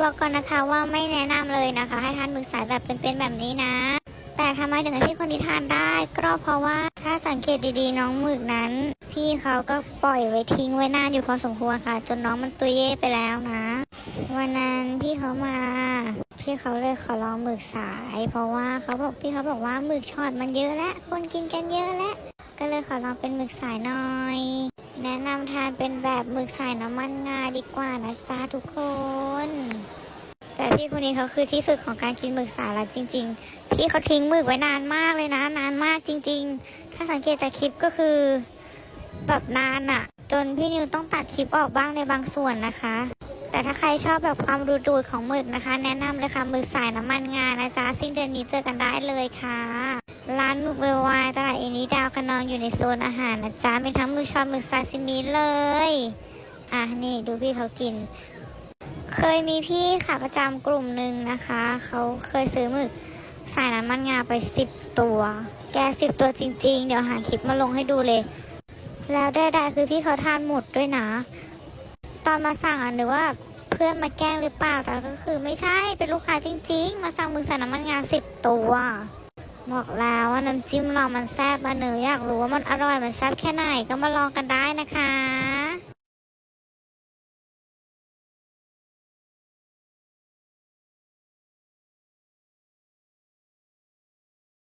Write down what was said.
บอกก่อนนะคะว่าไม่แนะนำเลยนะคะ ให้ทานหมึกสายแบบเป็นๆแบบนี้นะ แต่ทำไมถึงให้พี่คนนี้ทานได้ ก็เพราะว่าถ้าสังเกตดีๆน้องหมึกนั้น พี่เขาก็ปล่อยไว้ทิ้งไว้นานอยู่พอสมควรค่ะ จนน้องมันตุยเย่ไปแล้วนะ วันนั้นพี่เขามาพี่เขาเลยขอลองหมึกสาย เพราะว่าเขาบอกพี่เขาบอกว่าหมึกช็อตมันเยอะแล้วคนกินกันเยอะแล้วก็เลยขอลองเป็นหมึกสายหน่อย แนะนำทานเป็นแบบหมึกใสายน้ำมันงาดีกว่านะจ๊ะทุกคน แต่พี่คนนี้เขาคือที่สุดของการกินหมึกสายแล้วจริง ๆ พี่เขาทิ้งหมึกไว้นานมากเลยนะ นานมากจริง ๆ ถ้าสังเกตจากคลิปก็คือแบบนานอะจนพี่นิวต้องตัดคลิปออกบ้างในบางส่วนนะคะ แต่ถ้าใครชอบแบบความรูดูดของหมึกนะคะ แนะนำเลยค่ะหมึกสายน้ำมันงานะจ๊ะสิ้นเดือนนี้เจอกันได้เลยค่ะ ร้านหมึกเววายตลาดเอนี้ดาวคะนองอยู่ในโซนอาหารนะจ๊ะมีทั้งหมึกช็อตหมึกซาซิมิเลย อะนี่ดูพี่เขากิน เคยมีพี่ค่ะประจำกลุ่มหนึ่งนะคะ เขาเคยซื้อหมึกสายน้ำมันงาไปสิบตัว แกสิบตัวจริง ๆ เดี๋ยวหาคลิปมาลงให้ดูเลย แล้วได้ๆคือพี่เขาทานหมดด้วยนะ ตอนมาสั่งหรือว่าเพื่อนมาแกล้งหรือเปล่าแต่ก็คือไม่ใช่เป็นลูกค้าจริง ๆ มาสั่งมึกสายน้ำมันงาสิบตัว บอกแล้วว่าน้ำจิ้มเรามันแซ่บมาเนยอยากรู้ว่ามันอร่อยมันแซ่บแค่ไหนก็มาลองกันได้นะคะ